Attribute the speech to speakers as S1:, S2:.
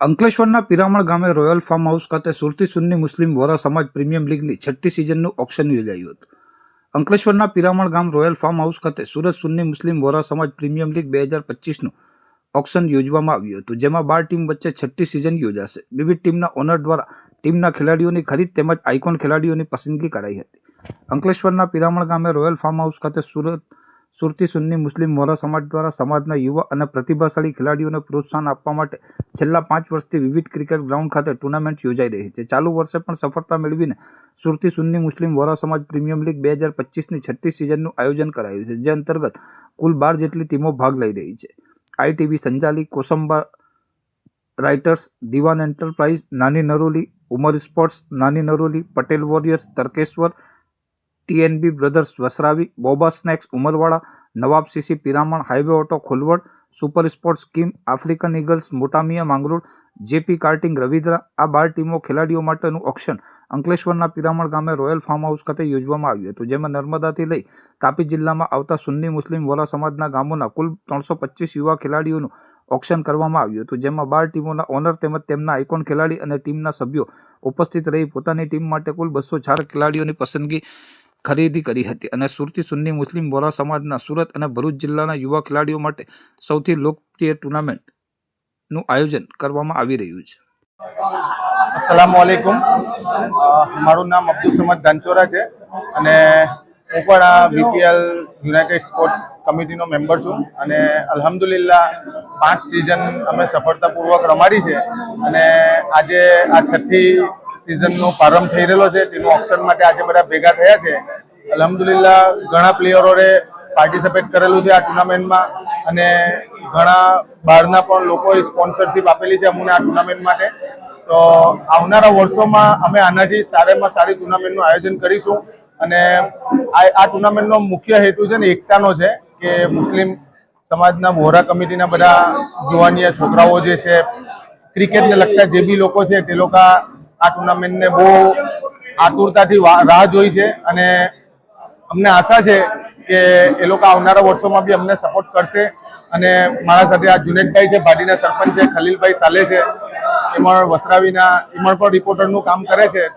S1: અંકલેશ્વરના પિરામણ ગામે royal farm house ખાતે સુરતી સુન્ની મુસ્લિમ વોરા સમાજ પ્રીમિયમ લીગની છઠ્ઠી સિઝનનું ઓક્શન યોજાયું હતું. અંકલેશ્વરના પિરામણ ગામ રોયલ ફાર્મ હાઉસ ખાતે સુરત સુન્ની મુસ્લિમ વોરા સમાજ પ્રીમિયમ લીગ બે હજાર પચીસનું ઓક્શન યોજવામાં આવ્યું હતું, જેમાં બાર ટીમ વચ્ચે છઠ્ઠી સિઝન યોજાશે. વિવિધ ટીમના ઓનર દ્વારા ટીમના ખેલાડીઓની ખરીદ તેમજ આઇકોન ખેલાડીઓની પસંદગી કરાઈ હતી. અંકલેશ્વરના પિરામણ ગામે રોયલ ફાર્મ હાઉસ ખાતે સુરત સુરતી સુન્ની મુસ્લિમ વોરા સમાજ દ્વારા સમાજના યુવા અને પ્રતિભાશાળી ખેલાડીઓને પ્રોત્સાહન આપવા માટે છેલ્લા પાંચ વર્ષથી વિવિધ ક્રિકેટ ગ્રાઉન્ડ ખાતે ટુર્નામેન્ટ યોજાઈ રહી છે. ચાલુ વર્ષે પણ સફળતા મેળવીને સુરતી સુન્ની મુસ્લિમ વોરા સમાજ પ્રીમિયમ લીગ બે હજાર પચીસની છઠ્ઠી સિઝનનું આયોજન કરાયું છે, જે અંતર્ગત કુલ બાર જેટલી ટીમો ભાગ લઈ રહી છે. ITV Sanjali, Kosamba writers, Diwan enterprise, Nani Naroli, Umar sports, Nani Naroli, Patel warriors, Tarkeshwar TNB brothers Vasravi, Boba snacks Umarwada Nawab CC Piraman, highway auto Khulvad, super sports scheme, African eagles, Motamiya Mangrol, JP carting, Ravidra, આ બાર ટીમો ખેલાડીઓ માટેનું auction અંકલેશ્વરના પિરામણ ગામે royal farm house ખાતે યોજવામાં આવ્યું હતું, જેમાં નર્મદાથી લઈ તાપી જિલ્લામાં આવતા સુન્ની મુસ્લિમ વોરા સમાજના ગામોના કુલ ત્રણસો પચીસ યુવા ખેલાડીઓનું ઓક્શન કરવામાં આવ્યું હતું, જેમાં બાર ટીમોના ઓનર તેમજ તેમના આઇકોન ખેલાડી અને ટીમના સભ્યો ઉપસ્થિત રહી પોતાની ટીમ માટે કુલ બસો ચાર ખેલાડીઓની પસંદગી ખરીદી કરી હતી અને સુરતી સુન્ની મુસ્લિમ વોરા સમાજના સુરત અને ભરૂચ જિલ્લાના યુવા ખેલાડીઓ માટે સૌથી લોકપ્રિય ટુર્નામેન્ટનું આયોજન કરવામાં આવી રહ્યું છે.
S2: અસલામુ અલૈકુમ મારું નામ અબ્દુલ સમદ દાનચોરા છે અને હું પણ આ વીપીએલ યુનાઇટેડ સ્પોર્ટ્સ કમિટીનો મેમ્બર છું અને અલહમદુલિલ્લા પાંચ સિઝન અમે સફળતાપૂર્વક રમાડી છે અને આજે આ છઠ્ઠી સિઝનનો પ્રારંભ થઈ રહેલો છે. તેનું ઓપ્શન માટે આજે બધા ભેગા થયા છે. અલહમદુલિલ્લા ઘણા પ્લેયરોએ પાર્ટિસિપેટ કરેલું છે આ ટુર્નામેન્ટમાં અને ઘણા બહારના પણ લોકોએ સ્પોન્સરશિપ આપેલી છે અમને આ ટુર્નામેન્ટ માટે. તો આવનારા વર્ષોમાં અમે આનાથી સારામાં સારી ટુર્નામેન્ટનું આયોજન કરીશું અને આ ટુર્નામેન્ટનો મુખ્ય હેતુ છે ને એકતાનો છે કે મુસ્લિમ સમાજના વોરા કમિટીના બધા જુવાનિયા છોકરાઓ જે છે ક્રિકેટને લગતા જે બી લોકો છે તે લોકો આ ટુર્નામેન્ટને બહુ આતુરતાથી રાહ જોઈ છે અને અમને આશા છે કે એ લોકો આવનારા વર્ષોમાં બી અમને સપોર્ટ કરશે અને મારા સાથે આ જુનેદભાઈ છે, ભાટીના સરપંચ છે, ખલીલભાઈ સાલે છે, એમાં વસરાવીના, એમાં પણ રિપોર્ટરનું કામ કરે છે.